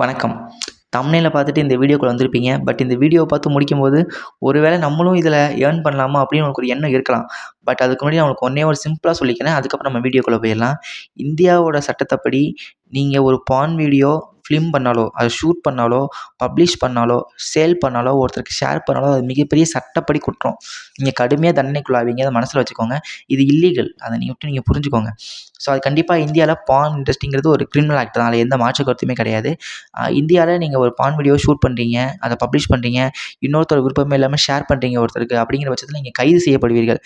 வணக்கம். தமிழில் பார்த்துட்டு இந்த வீடியோக்குள்ளே வந்திருப்பீங்க. பட் இந்த வீடியோவை பார்த்து முடிக்கும்போது ஒரு வேளை நம்மளும் இதில் ஏர்ன் பண்ணலாமா அப்படின்னு உங்களுக்கு ஒரு எண்ணம் இருக்கலாம். பட் அதுக்கு முன்னாடி நான் உங்களுக்கு ஒன்றே ஒரு சிம்பிளாக சொல்லிக்கிறேன். அதுக்கப்புறம் நம்ம வீடியோக்குள்ளே போயிடலாம். இந்தியாவோட சட்டத்தைப்படி நீங்கள் ஒரு பான் வீடியோ ஃபிலிம் பண்ணாலோ அதை ஷூட் பண்ணாலோ பப்ளிஷ் பண்ணாலோ சேல் பண்ணாலோ ஒருத்தருக்கு ஷேர் பண்ணாலோ அது மிகப்பெரிய சட்டப்படி குற்றம். நீங்கள் கடுமையாக தண்டனைக்குள்ளாவீங்க அதை மனசில் வச்சுக்கோங்க. இது இல்லீகல் அதை நீங்கள் விட்டு நீங்கள் புரிஞ்சுக்கோங்க. ஸோ அது கண்டிப்பாக இந்தியாவில் பான் இண்டஸ்ட்ரிங்கிறது ஒரு கிரிமினல் ஆக்ட் தான். அதில் எந்த மாற்று கருத்துமே கிடையாது. இந்தியாவில் நீங்கள் ஒரு பான் வீடியோ ஷூட் பண்ணுறீங்க அதை பப்ளிஷ் பண்ணுறீங்க இன்னொருத்தர் விருப்பமே இல்லாமல் ஷேர் பண்ணுறீங்க ஒருத்தருக்கு அப்படிங்கிற பட்சத்தில் நீங்கள் கைது செய்யப்படுவீர்கள்.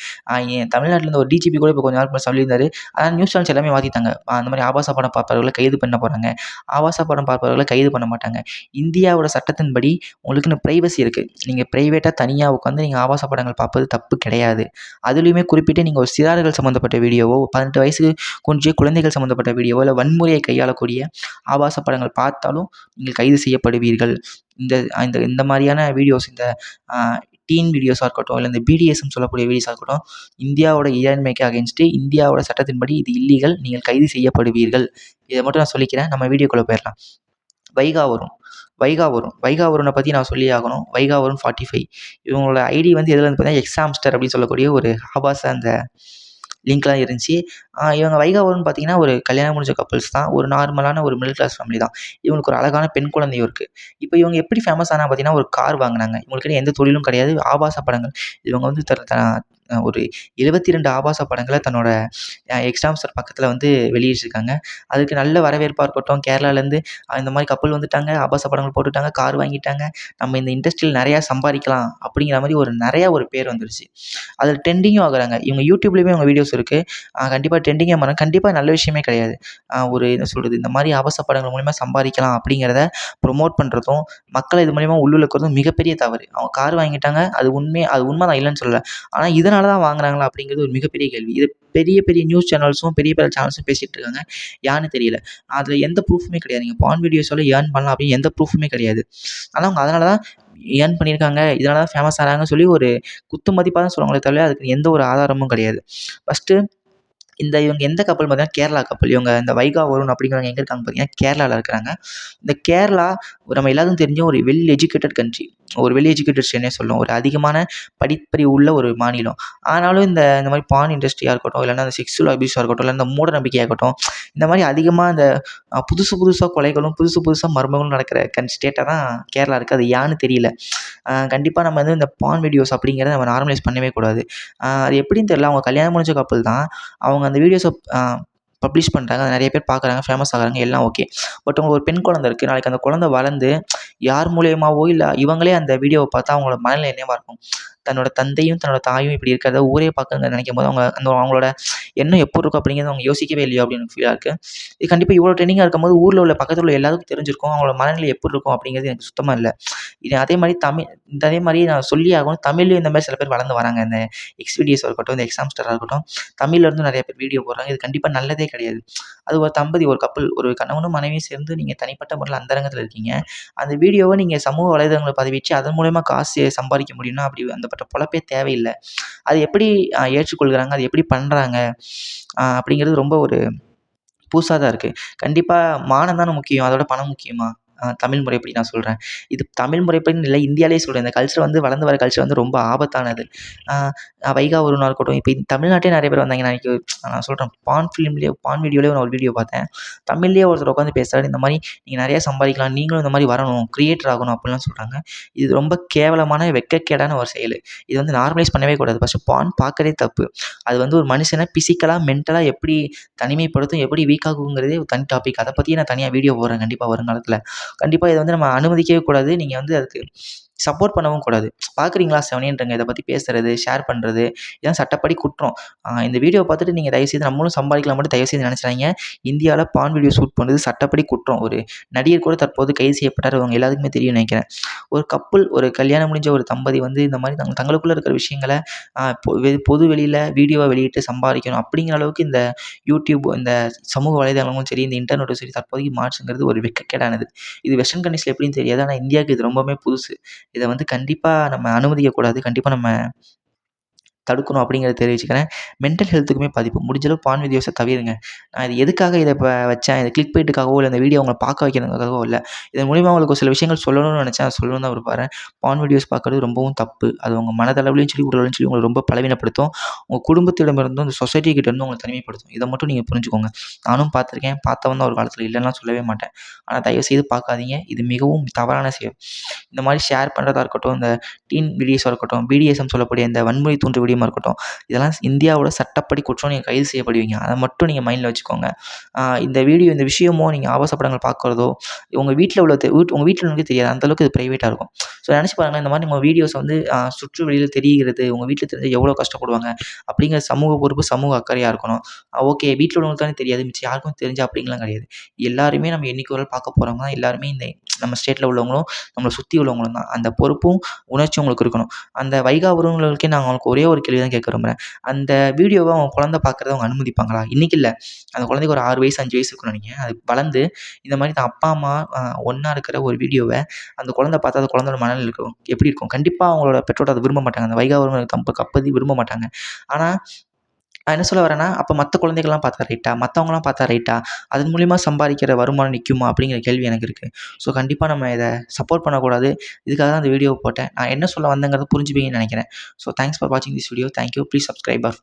என் தமிழ்நாட்டில் ஒரு டிஜிபி கூட இப்போ கொஞ்ச நாள் சொல்லியிருந்தார் சொல்லியிருந்தாரு. ஆனால் நியூஸ் சேனல்ஸ் எல்லாமே மாற்றிட்டாங்க அந்த மாதிரி ஆபாச படம் பார்ப்பவர்களை கைது பண்ண போகிறாங்க ஆபாச படம் பார்ப்பவர்களை கைது பண்ண மாட்டாங்க. இந்தியாவோட சட்டத்தின்படி உங்களுக்குன்னு ப்ரைவசி இருக்குது நீங்கள் ப்ரைவேட்டாக தனியாக உட்காந்து நீங்கள் ஆபாச படங்கள் பார்ப்பது தப்பு கிடையாது. அதுலேயுமே குறிப்பிட்டு நீங்கள் ஒரு சிறார்கள் சம்மந்தப்பட்ட வீடியோவோ பதினெட்டு வயசுக்கு கொஞ்சம் குழந்தைகள் சம்மந்தப்பட்ட வீடியோவோ இல்லை வன்முறையை கையாளக்கூடிய ஆபாச படங்கள் பார்த்தாலும் நீங்கள் கைது செய்யப்படுவீர்கள். இந்த இந்த இந்த மாதிரியான வீடியோஸ் இந்த டீன் வீடியோஸாக இருக்கட்டும் இல்லை இந்த பிடிஎஸ்ன்னு சொல்லக்கூடிய வீடியோஸாக இருக்கட்டும் இந்தியாவோட இறையாண்மைக்கு அகேன்ஸ்ட்டு இந்தியாவோட சட்டத்தின்படி இது இல்லீகல் நீங்கள் கைது செய்யப்படுவீர்கள். இதை மட்டும் நான் சொல்லிக்கிறேன். நம்ம வீடியோக்குள்ளே போயிடலாம் வைகா வரும். வைகா வரும். வைகா வருணை பற்றி நான் சொல்லி ஆகணும். வைகா வரும் ஃபார்ட்டி ஃபைவ் இவங்களோட ஐடி வந்து எதில் வந்து பார்த்தீங்கன்னா எக்ஸாம்ஸ்டர் அப்படின்னு சொல்லக்கூடிய ஒரு ஆபாச அந்த லிங்க்லாம் இருந்துச்சு. இவங்க வைகா வருண் பார்த்தீங்கன்னா ஒரு கல்யாணம் முடிஞ்ச கப்புள்ஸ் தான். ஒரு நார்மலான ஒரு மிடில் கிளாஸ் ஃபேமிலி தான். இவங்களுக்கு ஒரு அழகான பெண் குழந்தையும் இருக்குது இப்போ இவங்க எப்படி ஃபேமஸ் ஆனால் பார்த்தீங்கன்னா ஒரு கார் வாங்கினாங்க. இவங்களுக்கு எந்த தொழிலும் கிடையாது. ஆபாச படங்கள். இவங்க வந்து த ஒரு எழுபத்தி ரெண்டு ஆபாச படங்களை தன்னோட எக்ஸாம்ஸர் பக்கத்தில் வந்து வெளியிட்டிருக்காங்க. அதுக்கு நல்ல வரவேற்பாக இருக்கட்டும். கேரளாலேருந்து இந்த மாதிரி கப்பல் வந்துட்டாங்க. ஆபாச படங்கள் போட்டுட்டாங்க. கார் வாங்கிட்டாங்க. நம்ம இந்த இண்டஸ்ட்ரியில் நிறையா சம்பாதிக்கலாம் அப்படிங்கிற மாதிரி ஒரு நிறையா ஒரு பேர் வந்துருச்சு. அதில் ட்ரெண்டிங்கும் ஆகுறாங்க. இவங்க யூடியூப்லேயுமே அவங்க வீடியோஸ் இருக்குது கண்டிப்பாக ட்ரெண்டிங்காக மாறும். கண்டிப்பாக நல்ல விஷயமே கிடையாது. ஒரு என்ன சொல்கிறது இந்த மாதிரி ஆபாச படங்கள் மூலிமா சம்பாதிக்கலாம் அப்படிங்கிறத ப்ரொமோட் பண்ணுறதும் மக்களை இது மூலிமா உள்ளுக்கிறதும் மிகப்பெரிய தவறு. அவங்க கார் வாங்கிட்டாங்க. அது உண்மை அது உண்மை தான் இல்லைன்னு சொல்லலை. ஆனால் இதனால் தான் வாங்குறாங்களா அப்படிங்கிறது ஒரு மிகப்பெரிய கேள்வி. இது பெரிய பெரிய நியூஸ் சேனல்ஸும் பெரிய பெரிய சேனல்ஸும் பேசிகிட்டு இருக்காங்க. யாருன்னு தெரியல. அதில் எந்த ப்ரூஃபுமே கிடையாது. நீங்கள் பான் வீடியோஸால் ஏர்ன் பண்ணலாம் அப்படின்னு எந்த ப்ரூஃபுமே கிடையாது. ஆனால் அவங்க அதனால தான் ஏர்ன் பண்ணியிருக்காங்க. இதனால தான் ஃபேமஸ் ஆகிறாங்கன்னு சொல்லி ஒரு குத்து மதிப்பாக தான் சொல்லுவாங்களே தவிர அதுக்கு எந்த ஒரு ஆதாரமும் கிடையாது. ஃபஸ்ட்டு இந்த இவங்க எந்த கப்பல் பார்த்தீங்கன்னா கேரளா கப்பல் இவங்க இந்த வைகா வருண் அப்படிங்கிறவங்க எங்கே இருக்காங்க பார்த்தீங்கன்னா கேரளாவில் இருக்கிறாங்க. இந்த கேரளா நம்ம எல்லாத்துக்கும் தெரிஞ்ச ஒரு வெல் எஜுகேட்டட் கண்ட்ரி ஒரு வெல் எஜுகேட்டட் ஸ்டேட்னே சொல்லும். ஒரு அதிகமான படிப்பறிவு உள்ள ஒரு மாநிலம். ஆனாலும் இந்த இந்த மாதிரி பான் இண்டஸ்ட்ரியாக இருக்கட்டும் இல்லைன்னா அந்த செக்ஸுவல் அபியூஸாக இருக்கட்டும் இல்லை இந்த மூட நம்பிக்கையாக இருக்கட்டும் இந்த மாதிரி அதிகமாக இந்த புதுசு புதுசாக கொலைகளும் புதுசு புதுசாக மர்மங்களும் நடக்கிற கண் ஸ்டேட்டாக தான் கேரளா இருக்குது அது ஏன்னு தெரியல. கண்டிப்பாக நம்ம வந்து இந்த பான் வீடியோஸ் அப்படிங்கிறத நம்ம நார்மலைஸ் பண்ணவே கூடாது. அது எப்படின்னு தெரியல. அவங்க கல்யாணம் முடிஞ்ச கப்பல் தான். அவங்க அந்த வீடியோஸை பப்ளிஷ் பண்ணுறாங்க அதை நிறைய பேர் பார்க்குறாங்க ஃபேமஸ் ஆகிறாங்க எல்லாம் ஓகே பட் உங்களுக்கு ஒரு பெண் குழந்தை இருக்குது நாளைக்கு அந்த குழந்தை வளர்ந்து யார் மூலியமாவோ இல்லை இவங்களே அந்த வீடியோவை பார்த்தா அவங்களோட மனநிலை என்னவாக இருக்கும்? தன்னோட தந்தையும் தன்னோட தாயும் இப்படி இருக்கிறத ஊரே பார்க்குங்க நினைக்கும் போது அவங்க அந்த அவங்களோட எண்ணம் எப்போ இருக்கும் அப்படிங்கிறத அவங்க யோசிக்கவே இல்லையோ அப்படின்னு ஃபீலாக இருக்குது இது கண்டிப்பாக இவ்வளோ ட்ரெண்டிங்காக இருக்கும்போது ஊரில் உள்ள பக்கத்தில் உள்ள எல்லாருக்கும் தெரிஞ்சிருக்கும். அவங்களோட மனநிலை எப்படி இருக்கும் அப்படிங்கிறது எனக்கு சுத்தமாக இல்லை. இது அதே மாதிரி தமிழ் இந்த அதே மாதிரி நான் சொல்லி ஆகணும். தமிழ்லேயும் இந்த மாதிரி சில பேர் வளர்ந்து வராங்க. இந்த எக்ஸ்பீடியஸாக இருக்கட்டும் இந்த எக்ஸாம்ஸ்டராக இருக்கட்டும் தமிழ்லேருந்து நிறைய பேர் வீடியோ போடுறாங்க. இது கண்டிப்பாக நல்லதே கிடையாது. அது ஒரு தம்பதி ஒரு கப்பல் ஒரு கணவனும் மனைவியும் சேர்ந்து நீங்கள் தனிப்பட்ட முறையில் அந்தரங்கத்தில் இருக்கீங்க. அந்த வீடியோவை நீங்கள் சமூக வலைதளங்களை பதிவிச்சு அதன் மூலயமா காசு சம்பாதிக்க முடியும்னா அப்படி அந்த பட்ட பொழப்பே தேவையில்லை. அது எப்படி ஏற்றுக்கொள்கிறாங்க? அது எப்படி பண்ணுறாங்க அப்படிங்கிறது ரொம்ப ஒரு புதுசாக தான் இருக்குது கண்டிப்பாக மானம் தானே முக்கியம். அதோட பணம் முக்கியமா? தமிழ் முறைப்படி நான் சொல்கிறேன் இது தமிழ் முறைப்படின்னு இல்லை இந்தியாவிலே சொல்கிறேன் இந்த கல்ச்சர் வந்து வளர்ந்து வர கல்ச்சர் வந்து ரொம்ப ஆபத்தானது. வைகா ஒருவனாக இருக்கட்டும். இப்போ தமிழ்நாட்டே நிறைய பேர் வந்தாங்க. நான் நான் சொல்கிறேன் பான் ஃபிலிம்லேயே பான் வீடியோலேயே நான் ஒரு வீடியோ பார்த்தேன். தமிழ்லேயே ஒருத்தர் உட்காந்து பேசுகிறாரு இந்த மாதிரி நீங்கள் நிறையா சம்பாதிக்கலாம். நீங்களும் இந்த மாதிரி வரணும். க்ரியேட்டர் ஆகணும் அப்படிலாம் சொல்கிறாங்க இது ரொம்ப கேவலமான வெக்கக்கேடான ஒரு செயல். இது வந்து நார்மலைஸ் பண்ணவே கூடாது. ஃபஸ்ட்டு பான் பார்க்கறதே தப்பு. அது வந்து ஒரு மனுஷனை ஃபிசிக்கலாக மென்டலாக எப்படி தனிமைப்படுத்தும் எப்படி வீக் ஆகுங்கிறதே ஒரு தனி டாபிக் அதை பற்றியே நான் தனியாக வீடியோ போடுறேன். கண்டிப்பாக வருங்காலத்தில் கண்டிப்பாக இதை வந்து நம்ம அனுமதிக்கவே கூடாது. நீங்கள் வந்து அதுக்கு சப்போர்ட் பண்ணவும் கூடாது. பார்க்குறீங்களா செவனேன்றங்க? இதை பற்றி பேசுகிறது ஷேர் பண்ணுறது இதெல்லாம் சட்டப்படி குற்றம். இந்த வீடியோ பார்த்துட்டு நீங்கள் தயவுசெய்து நம்மளும் சம்பாதிக்கலாம் மட்டும் தயவுசெய்து நினச்சிடாங்க இந்தியாவில் பான் வீடியோ ஷூட் பண்ணுறது சட்டப்படி குற்றம். ஒரு நடிகர் கூட தற்போது கைது செய்யப்பட்டார். அவங்க எல்லாத்துக்குமே தெரியும் நினைக்கிறேன். ஒரு கப்பல் ஒரு கல்யாணம் முடிஞ்ச ஒரு தம்பதி வந்து இந்த மாதிரி தங்க தங்களுக்குள்ளே இருக்கிற விஷயங்களை பொது வெளியில் வீடியோவை வெளியிட்டு சம்பாதிக்கணும். அப்படிங்கிற அளவுக்கு இந்த யூடியூப் இந்த சமூக வலைதளங்களும் சரி இந்த இன்டர்நெட்டும் சரி தற்போதைக்கு மாற்றுங்கிறது ஒரு வெக்கக்கேடானது. இது வெஸ்டர்ன் கண்ட்ரீஸில் எப்படின்னு தெரியாது. ஆனால் இந்தியாவுக்கு இது ரொம்பவுமே புதுசு. இதை வந்து கண்டிப்பாக நம்ம அனுமதிக்கக்கூடாது கண்டிப்பாக நம்ம தடுக்கணும் அப்படிங்கிறத தெரிவிச்சுக்கிறேன். மென்டல் ஹெல்த்துக்குமே பாதிப்பு. முடிஞ்சளவு பான் வீடியோஸை தவிருங்க. நான் இது எதுக்காக இதை இப்போ வச்சேன்? இது கிளிக் போயிட்டுக்காகவோ இல்லை இந்த வீடியோ அவங்களை பார்க்க வைக்கிறதுக்காகவோ இல்லை. இதன் மூலிமா அவங்களுக்கு ஒரு சில விஷயங்கள் சொல்லணும்னு நினச்சேன். சொல்லணும் சொல்லணும்னு தான் பாருங்கள் பான் வீடியோஸ் பார்க்குறது ரொம்பவும் தப்பு. அது உங்கள் மனதளவுலையும் சரி உடலையும் சரி உங்களை ரொம்ப பலவீனப்படுத்தும். உங்கள் குடும்பத்திடமிருந்தும் இந்த சொசைட்டி கிட்ட இருந்து உங்களை தனிமைப்படுத்தும். இதை மட்டும் நீங்கள் புரிஞ்சுக்கோங்க. நானும் பார்த்துருக்கேன். பார்த்தவன் தான் ஒரு காலத்தில் இல்லைன்னா சொல்லவே மாட்டேன். ஆனால் தயவுசெய்து பார்க்காதீங்க. இது மிகவும் தவறான செயல். இந்த மாதிரி ஷேர் பண்ணுறதா இருக்கட்டும் இந்த டீன் வீடியோஸாக இருக்கட்டும் பிடிஎஸ்எம் சொல்லக்கூடிய இந்த வன்முறை தூண்டு வீடியோமாக இருக்கட்டும். இதெல்லாம் இந்தியாவோட சட்டப்படி குற்றம் நீங்கள் கைது செய்யப்படுவீங்க. அதை மட்டும் நீங்கள் மைண்டில் வச்சுக்கோங்க. இந்த வீடியோ இந்த விஷயமோ நீங்கள் ஆபாச படங்கள் பார்க்குறதோ உங்கள் வீட்டில் உள்ள வீட் உங்கள் வீட்டில் உங்களுக்கு தெரியாது. அந்தளவுக்கு இது ப்ரைவேட்டாக இருக்கும். ஸோ நினச்சி பாருங்கள் இந்த மாதிரி உங்கள் வீடியோஸ் வந்து சுற்று வெளியில் தெரிகிறது உங்கள் வீட்டில் தெரிஞ்சு எவ்வளோ கஷ்டப்படுவாங்க அப்படிங்கிற சமூக பொறுப்பு சமூக அக்கறையாக இருக்கணும். ஓகே வீட்டில் உள்ளவங்களுக்கு தானே தெரியாது மிச்சம் யாருக்கும் தெரிஞ்சு அப்படிங்கலாம் கிடையாது. எல்லாருமே நம்ம என்னைக்கு ஒரு பார்க்க போகிறவங்க தான் எல்லாருமே இந்த நம்ம ஸ்டேட்டில் உள்ளவங்களும் நம்மளை சுற்றி உள்ளவங்களும் தான். அந்த பொறுப்பும் உணர்ச்சியும் உங்களுக்கு இருக்கணும். அந்த வைகா உறவுகளுக்கே நான் அவங்களுக்கு ஒரே ஒரு கேள்வி தான் கேட்க விரும்புகிறேன் அந்த வீடியோவை அவங்க குழந்தை பார்க்குறத அவங்க அனுமதிப்பாங்களா? இன்றைக்கி இல்லை. அந்த குழந்தைக்கு ஒரு ஆறு வயசு அஞ்சு வயசு இருக்கணும் நீங்கள் அது வளர்ந்து இந்த மாதிரி தான் அப்பா அம்மா ஒன்றா இருக்கிற ஒரு வீடியோவை அந்த குழந்தை பார்த்தா அந்த குழந்தையோட மனநிலை இருக்கும். எப்படி இருக்கும்? கண்டிப்பாக அவங்களோட பெற்றோர் அதை விரும்ப மாட்டாங்க. அந்த வைகா உறவுகளுக்கு தம்பு கப்பதி விரும்ப மாட்டாங்க. ஆனால் நான் என்ன சொல்ல வரேன்னா அப்போ மற்ற குழந்தைகள்லாம் பார்த்தா ரைட்டா மற்றவங்களாம் பார்த்தா ரைட்டா அதன் மூலிமா சம்பாதிக்கிற வருமானம் நிற்குமா அப்படிங்கிற கேள்வி எனக்கு இருக்குது ஸோ கண்டிப்பாக நம்ம இதை சப்போர்ட் பண்ணக்கூடாது. இதுக்காக தான் அந்த வீடியோ போட்டேன். நான் என்ன சொல்ல வந்தேங்கிறத புரிஞ்சுப்பீங்கன்னு நினைக்கிறேன். ஸோ தேங்க்ஸ் ஃபார் வாட்சிங் this video thank you please subscriber